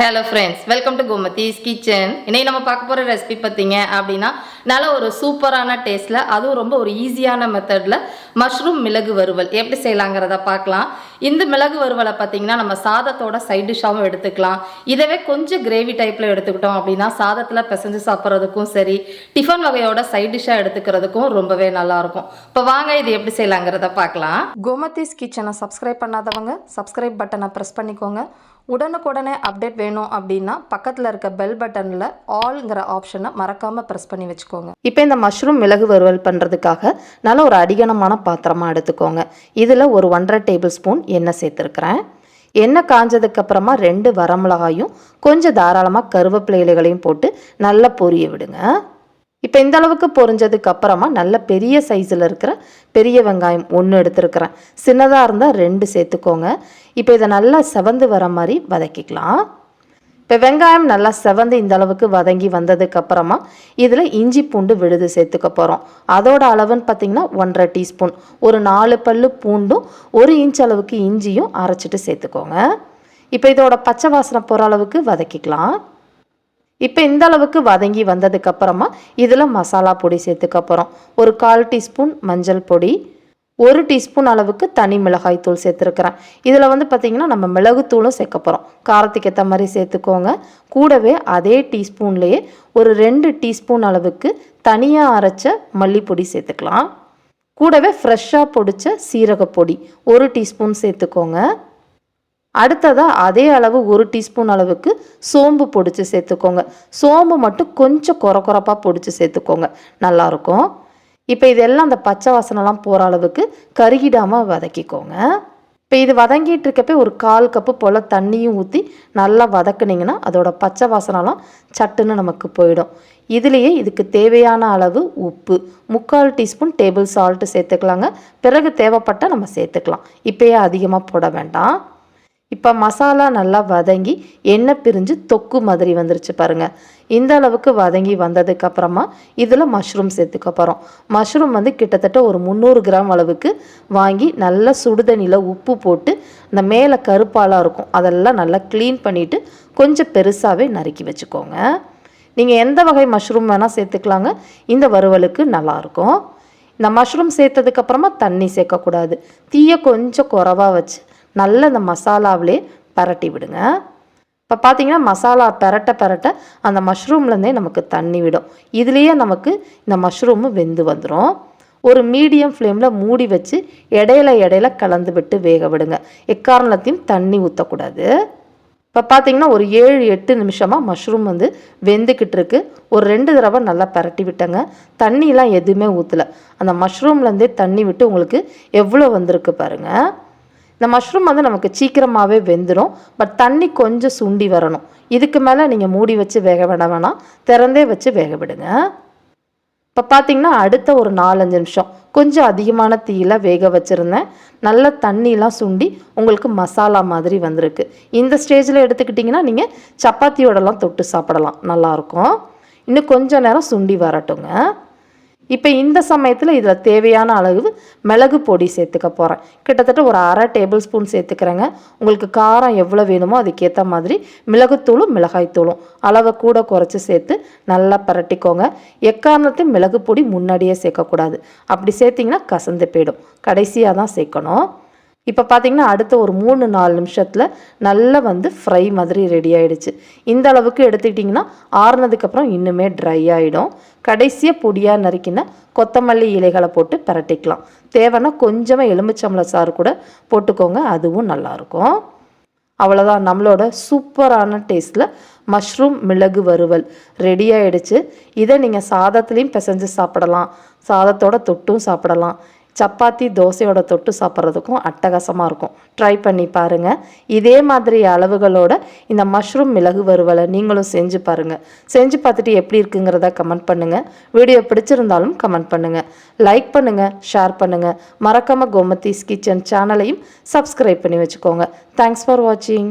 Hello friends welcome to Gomathi's kitchen இன்னைக்கு நம்ம பார்க்க போகிற ரெசிபி பார்த்தீங்க அப்படின்னா நல்ல ஒரு சூப்பரான டேஸ்ட்டில் அதுவும் ரொம்ப ஒரு ஈஸியான மெத்தடில் மஷ்ரூம் மிளகு வறுவல். எப்படி செய்யலாங்கிறத பார்க்கலாம். இந்த மிளகு வறுவலை பார்த்தீங்கன்னா நம்ம சாதத்தோட சைட் டிஷ்ஷாகவும் எடுத்துக்கலாம். இதவே கொஞ்சம் கிரேவி டைப்பில் எடுத்துக்கிட்டோம் அப்படின்னா சாதத்தில் பிசைஞ்சு சாப்பிட்றதுக்கும் சரி டிஃபன் வகையோட சைட் டிஷ்ஷாக எடுத்துக்கிறதுக்கும் ரொம்பவே நல்லாயிருக்கும் இப்போ வாங்க இது எப்படி செய்யலாங்கிறத பார்க்கலாம். கோமதிஸ் கிச்சனை சப்ஸ்கிரைப் பண்ணாதவங்க சப்ஸ்கிரைப் பட்டனை ப்ரெஸ் பண்ணிக்கோங்க. உடனுக்குடனே அப்டேட் வேணும் அப்படின்னா பக்கத்தில் இருக்க பெல் பட்டனில் ஆல்ங்கிற ஆப்ஷனை மறக்காமல் ப்ரெஸ் பண்ணி வச்சுக்கோங்க. இப்போ இந்த மஷ்ரூம் மிளகு வறுவல் பண்ணுறதுக்காக நல்ல ஒரு அடிகனமான பாத்திரமாக எடுத்துக்கோங்க. இதில் ஒரு ஒன்றரை டேபிள் ஸ்பூன் எண்ணெய் சேர்த்துருக்குறேன். எண்ணெய் காஞ்சதுக்கப்புறமா ரெண்டு வரமிளகாயும் கொஞ்சம் தாராளமாக கருவேப்பிலை இலைகளையும் போட்டு நல்லா பொரிய விடுங்க. இப்போ இந்த அளவுக்கு பொரிஞ்சதுக்கு அப்புறமா நல்ல பெரிய சைஸில் இருக்கிற பெரிய வெங்காயம் ஒன்று எடுத்துருக்கிறேன். சின்னதாக இருந்தால் ரெண்டு சேர்த்துக்கோங்க. இப்போ இதை நல்லா செவந்து வர மாதிரி வதக்கிக்கலாம். இப்போ வெங்காயம் நல்லா செவந்து இந்த அளவுக்கு வதங்கி வந்ததுக்கப்புறமா இதில் இஞ்சி பூண்டு விழுது சேர்த்துக்க போகிறோம் அதோட அளவுன்னு பார்த்தீங்கன்னா ஒன்றரை டீஸ்பூன். ஒரு நாலு பல்லு பூண்டும் ஒரு இன்ச் அளவுக்கு இஞ்சியும் அரைச்சிட்டு சேர்த்துக்கோங்க. இப்போ இதோட பச்சை வாசனை போகிற அளவுக்கு வதக்கிக்கலாம். இப்போ இந்த அளவுக்கு வதங்கி வந்ததுக்கு அப்புறமா இதில் மசாலா பொடி சேர்த்துக்க போகிறோம் ஒரு கால் டீஸ்பூன் மஞ்சள் பொடி ஒரு டீஸ்பூன் அளவுக்கு தனி மிளகாய் தூள் சேர்த்துருக்குறேன். இதில் வந்து பார்த்திங்கன்னா நம்ம மிளகுத்தூளும் சேர்க்க போகிறோம் காரத்துக்கு ஏற்ற மாதிரி சேர்த்துக்கோங்க. கூடவே அதே டீஸ்பூன்லேயே ஒரு ரெண்டு டீஸ்பூன் அளவுக்கு தனியாக அரைச்ச மல்லிப்பொடி சேர்த்துக்கலாம். கூடவே ஃப்ரெஷ்ஷாக பொடித்த சீரகப்பொடி ஒரு டீஸ்பூன் சேர்த்துக்கோங்க. அடுத்ததாக அதே அளவு ஒரு டீஸ்பூன் அளவுக்கு சோம்பு பொடிச்சு சேர்த்துக்கோங்க. சோம்பு மட்டும் கொஞ்சம் குறை குறைப்பாக பொடிச்சு சேர்த்துக்கோங்க. நல்லாயிருக்கும் இப்போ இதெல்லாம் அந்த பச்சை வாசனைலாம் போகிற அளவுக்கு கருகிடாமல் வதக்கிக்கோங்க. இப்போ இது வதங்கிட்டு இருக்கப்ப ஒரு கால் கப்பு போல் தண்ணியும் ஊற்றி நல்லா வதக்குனிங்கன்னா அதோட பச்சை வாசனைலாம் சட்டுன்னு நமக்கு போயிடும். இதுலேயே இதுக்கு தேவையான அளவு உப்பு முக்கால் டீஸ்பூன் டேபிள் சால்ட்டு சேர்த்துக்கலாங்க. பிறகு தேவைப்பட்டால் நம்ம சேர்த்துக்கலாம். இப்போயே அதிகமாக போட வேண்டாம். இப்போ மசாலா நல்லா வதங்கி எண்ணெய் பிரிஞ்சு தொக்கு மாதிரி வந்துருச்சு பாருங்கள் இந்த அளவுக்கு வதங்கி வந்ததுக்கப்புறமா இதில் மஷ்ரூம் சேர்த்துக்க போகிறோம் மஷ்ரூம் வந்து கிட்டத்தட்ட ஒரு முந்நூறு கிராம் அளவுக்கு வாங்கி நல்லா சுடுதண்ணியில் உப்பு போட்டு இந்த மேலே கருப்பாலாக இருக்கும். அதெல்லாம் நல்லா க்ளீன் பண்ணிவிட்டு கொஞ்சம் பெருசாகவே நறுக்கி வச்சுக்கோங்க. நீங்கள் எந்த வகை மஷ்ரூம் வேணால் சேர்த்துக்கலாங்க. இந்த வறுவலுக்கு நல்லாயிருக்கும் இந்த மஷ்ரூம் சேர்த்ததுக்கப்புறமா தண்ணி சேர்க்கக்கூடாது. தீயை கொஞ்சம் குறவாக வச்சு நல்ல அந்த மசாலாவிலே பரட்டி விடுங்க. இப்போ பார்த்தீங்கன்னா மசாலா பரட்ட பரட்ட அந்த மஷ்ரூம்லேருந்தே நமக்கு தண்ணி விடும். இதுலேயே நமக்கு இந்த மஷ்ரூமு வெந்து வந்துடும் ஒரு மீடியம் ஃப்ளேமில் மூடி வச்சு இடையில இடையில கலந்து விட்டு வேக விடுங்க. எக்காரணத்தையும் தண்ணி ஊற்றக்கூடாது இப்போ பார்த்தீங்கன்னா ஒரு ஏழு எட்டு நிமிஷமாக மஷ்ரூம் வந்து வெந்துக்கிட்டு இருக்கு. ஒரு ரெண்டு தடவை நல்லா பரட்டி விட்டேங்க. தண்ணியெலாம் எதுவுமே ஊற்றலை அந்த மஷ்ரூம்லேருந்தே தண்ணி விட்டு உங்களுக்கு எவ்வளோ வந்திருக்கு பாருங்கள் இந்த மஷ்ரூம் வந்து நமக்கு சீக்கிரமாகவே வெந்துடும் பட் தண்ணி கொஞ்சம் சுண்டி வரணும். இதுக்கு மேலே நீங்கள் மூடி வச்சு வேக விட வேணாம். திறந்தே வச்சு வேக விடுங்க. இப்போ பார்த்தீங்கன்னா அடுத்த ஒரு நாலஞ்சு நிமிஷம். கொஞ்சம் அதிகமான தீயில் வேக வச்சுருந்தேன். நல்ல தண்ணியெலாம் சுண்டி உங்களுக்கு மசாலா மாதிரி வந்திருக்கு. இந்த ஸ்டேஜில் எடுத்துக்கிட்டிங்கன்னா நீங்கள் சப்பாத்தியோடலாம் தொட்டு சாப்பிடலாம். நல்லாயிருக்கும் இன்னும் கொஞ்சம் நேரம் சுண்டி வரட்டுங்க. இப்போ இந்த சமயத்தில் இதில் தேவையான அளவு மிளகு பொடி சேர்த்துக்க போகிறேன் கிட்டத்தட்ட ஒரு அரை டேபிள் ஸ்பூன் சேர்த்துக்கிறேங்க. உங்களுக்கு காரம் எவ்வளோ வேணுமோ அதுக்கேற்ற மாதிரி மிளகுத்தூளும் மிளகாய்த்தூளும். அளவை கூட குறைச்சி சேர்த்து நல்லா பரட்டிக்கோங்க. எக்காரணத்தையும் மிளகு பொடி முன்னாடியே சேர்க்கக்கூடாது. அப்படி சேர்த்திங்கன்னா கசந்து போயிடும். கடைசியாக தான் சேர்க்கணும். இப்போ பார்த்தீங்கன்னா அடுத்த ஒரு மூணு நாலு நிமிஷத்தில் நல்லா வந்து ஃப்ரை மாதிரி ரெடி ஆகிடுச்சு இந்த அளவுக்கு எடுத்துக்கிட்டிங்கன்னா ஆறுனதுக்கப்புறம் இன்னுமே ட்ரை ஆகிடும் கடைசியாக பொடியாக நறுக்கின கொத்தமல்லி இலைகளை போட்டு பரட்டிக்கலாம். தேவைன்னா கொஞ்சமாக எலுமிச்சம்பளை சாறு கூட போட்டுக்கோங்க அதுவும் நல்லாயிருக்கும். அவ்வளோதான் நம்மளோட சூப்பரான டேஸ்ட்டில் மஷ்ரூம் மிளகு வறுவல் ரெடி ஆகிடுச்சு இதை நீங்கள் சாதத்துலேயும் பிசைஞ்சு சாப்பிடலாம். சாதத்தோட தொட்டும் சாப்பிடலாம். சப்பாத்தி தோசையோட தொட்டு சாப்பிட்றதுக்கும் அட்டகாசமாக இருக்கும். ட்ரை பண்ணி பாருங்கள் இதே மாதிரி அளவுகளோட இந்த மஷ்ரூம் மிளகு வறுவலை நீங்களும் செஞ்சு பாருங்கள் செஞ்சு பார்த்துட்டு எப்படி இருக்குங்கிறத கமெண்ட் பண்ணுங்கள் வீடியோ பிடிச்சிருந்தாலும் கமெண்ட் பண்ணுங்கள் லைக் பண்ணுங்கள் ஷேர் பண்ணுங்கள் மறக்காமல் கோமத்தீஸ் கிச்சன் சேனலையும் சப்ஸ்கிரைப் பண்ணி வச்சுக்கோங்க. தேங்க்ஸ் ஃபார் வாட்சிங்